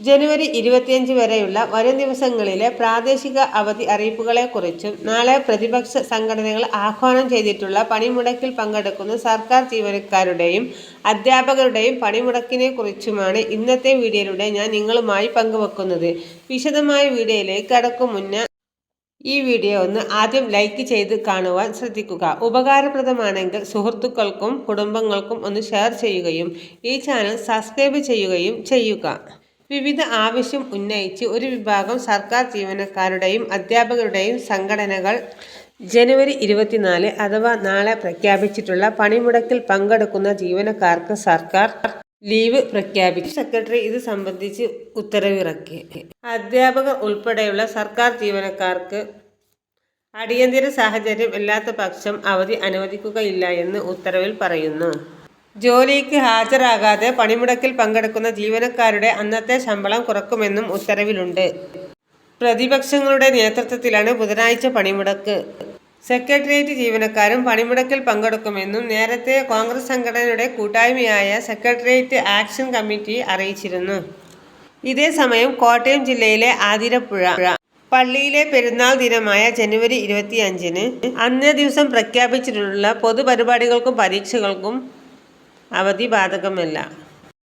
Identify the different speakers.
Speaker 1: ജനുവരി ഇരുപത്തിയഞ്ച് വരെയുള്ള വരും ദിവസങ്ങളിലെ പ്രാദേശിക അവധി അറിയിപ്പുകളെക്കുറിച്ചും നാളെ പ്രതിപക്ഷ സംഘടനകൾ ആഹ്വാനം ചെയ്തിട്ടുള്ള പണിമുടക്കിൽ പങ്കെടുക്കുന്ന സർക്കാർ ജീവനക്കാരുടെയും അധ്യാപകരുടെയും പണിമുടക്കിനെ പണിമുടക്കിനെക്കുറിച്ചുമാണ് ഇന്നത്തെ വീഡിയോയിലൂടെ ഞാൻ നിങ്ങളുമായി പങ്കുവെക്കുന്നത്. വിശദമായ വീഡിയോയിലേക്ക് കടക്കും മുന്നേ ഈ വീഡിയോ ഒന്ന് ആദ്യം ലൈക്ക് ചെയ്ത് കാണുവാൻ ശ്രദ്ധിക്കുക. ഉപകാരപ്രദമാണെങ്കിൽ സുഹൃത്തുക്കൾക്കും കുടുംബങ്ങൾക്കും ഒന്ന് ഷെയർ ചെയ്യുകയും ഈ ചാനൽ സബ്സ്ക്രൈബ് ചെയ്യുകയും ചെയ്യുക. വിവിധ ആവശ്യം ഉന്നയിച്ച് ഒരു വിഭാഗം സർക്കാർ ജീവനക്കാരുടെയും അധ്യാപകരുടെയും സംഘടനകൾ ജനുവരി ഇരുപത്തിനാല് അഥവാ നാളെ പ്രഖ്യാപിച്ചിട്ടുള്ള പണിമുടക്കിൽ പങ്കെടുക്കുന്ന ജീവനക്കാർക്ക് സർക്കാർ ലീവ് പ്രഖ്യാപിച്ചു. സെക്രട്ടറി ഇത് സംബന്ധിച്ച് ഉത്തരവിറക്കി. അധ്യാപകർ ഉൾപ്പെടെയുള്ള സർക്കാർ ജീവനക്കാർക്ക് അടിയന്തര സാഹചര്യം ഇല്ലാത്ത പക്ഷം അവധി അനുവദിക്കുകയില്ല എന്ന് ഉത്തരവിൽ പറയുന്നു. ജോലിക്ക് ഹാജരാകാതെ പണിമുടക്കിൽ പങ്കെടുക്കുന്ന ജീവനക്കാരുടെ അന്നത്തെ ശമ്പളം കുറക്കുമെന്നും ഉത്തരവിലുണ്ട്. പ്രതിപക്ഷങ്ങളുടെ നേതൃത്വത്തിലാണ് ബുധനാഴ്ച പണിമുടക്ക്. സെക്രട്ടേറിയറ്റ് ജീവനക്കാരും പണിമുടക്കിൽ പങ്കെടുക്കുമെന്നും നേരത്തെ കോൺഗ്രസ് സംഘടനയുടെ കൂട്ടായ്മയായ സെക്രട്ടേറിയറ്റ് ആക്ഷൻ കമ്മിറ്റി അറിയിച്ചിരുന്നു. ഇതേസമയം കോട്ടയം ജില്ലയിലെ ആതിരപ്പുഴ പള്ളിയിലെ പെരുന്നാൾ ദിനമായ ജനുവരി ഇരുപത്തിയഞ്ചിന് അന്നേ ദിവസം പ്രഖ്യാപിച്ചിട്ടുള്ള പൊതുപരിപാടികൾക്കും പരീക്ഷകൾക്കും അവധി ബാധകമല്ല